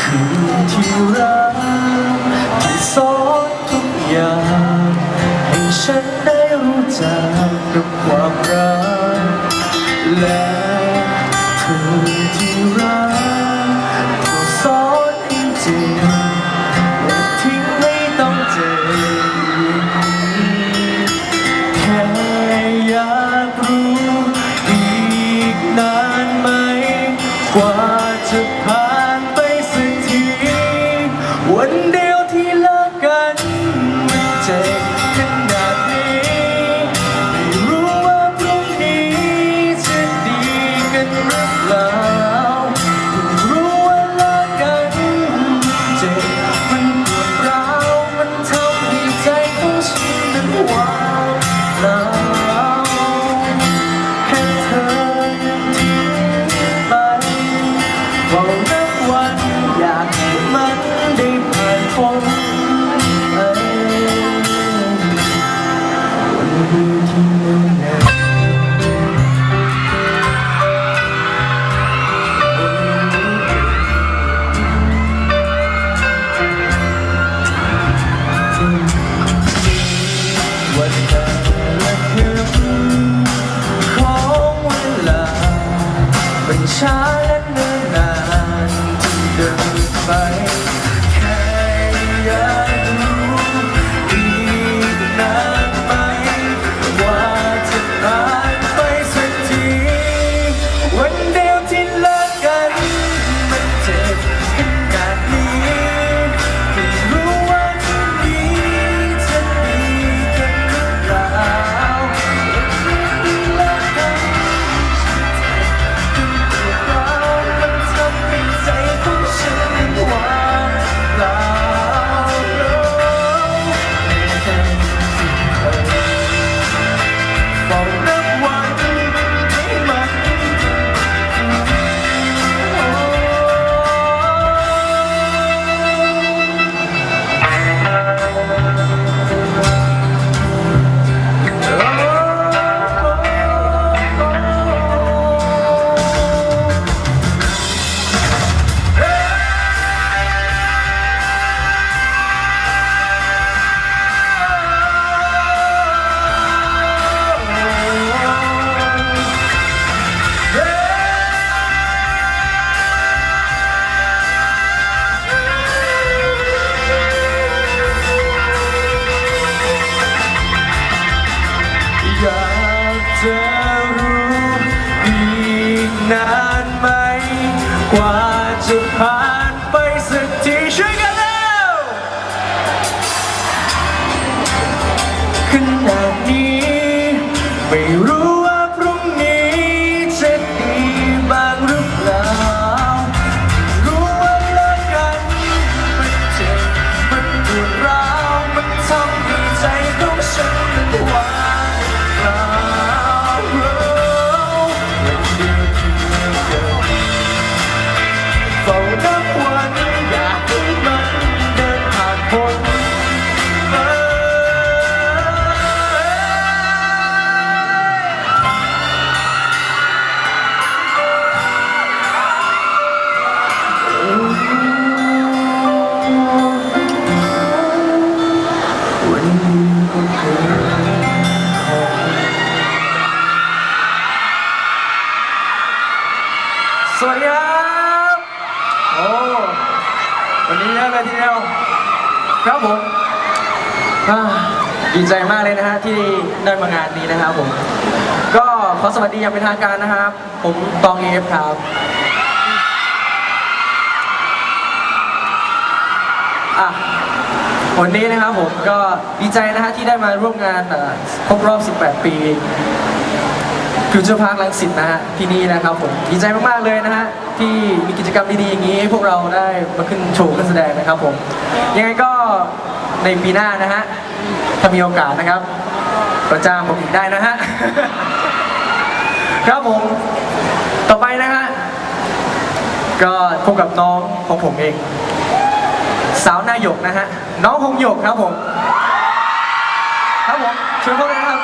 คืนที่รักที่สอนทุกอย่างให้ฉันได้รู้จักกับความรักและ เฝ้านับวันอยากให้มันได้ผ่านพ้นไปวันเมื่อแต่ละคืนของเวลามันช้า ก สวัสดีครับ โอ้ วันนี้เยอะเลยทีเดียวครับผมอ่าดีใจมากเลยนะฮะที่ได้มางานนี้นะครับผม ก็ขอสวัสดีอย่างเป็นทางการนะครับ ผมตองเอฟครับ อะ วันนี้นะครับผมก็ดีใจนะฮะที่ได้มาร่วมงานครบรอบ 18 ปีฟิวเจอร์พาร์คลังสิตนะฮะที่นี่นะครับผมดีใจมากๆเลยนะฮะที่มีกิจกรรมดีๆอย่างนี้ให้พวกเราได้มาขึ้นโชว์ขึ้นแสดงนะครับผมยังไงก็ในปีหน้านะฮะถ้ามีโอกาสนะครับก็จ้างผมอีกได้นะฮะครับผมต่อไปนะฮะก็พบกับน้องของผมเอง สาวนายกนะฮะน้องหงหยกครับผม ครับผมช่วยพวกเรา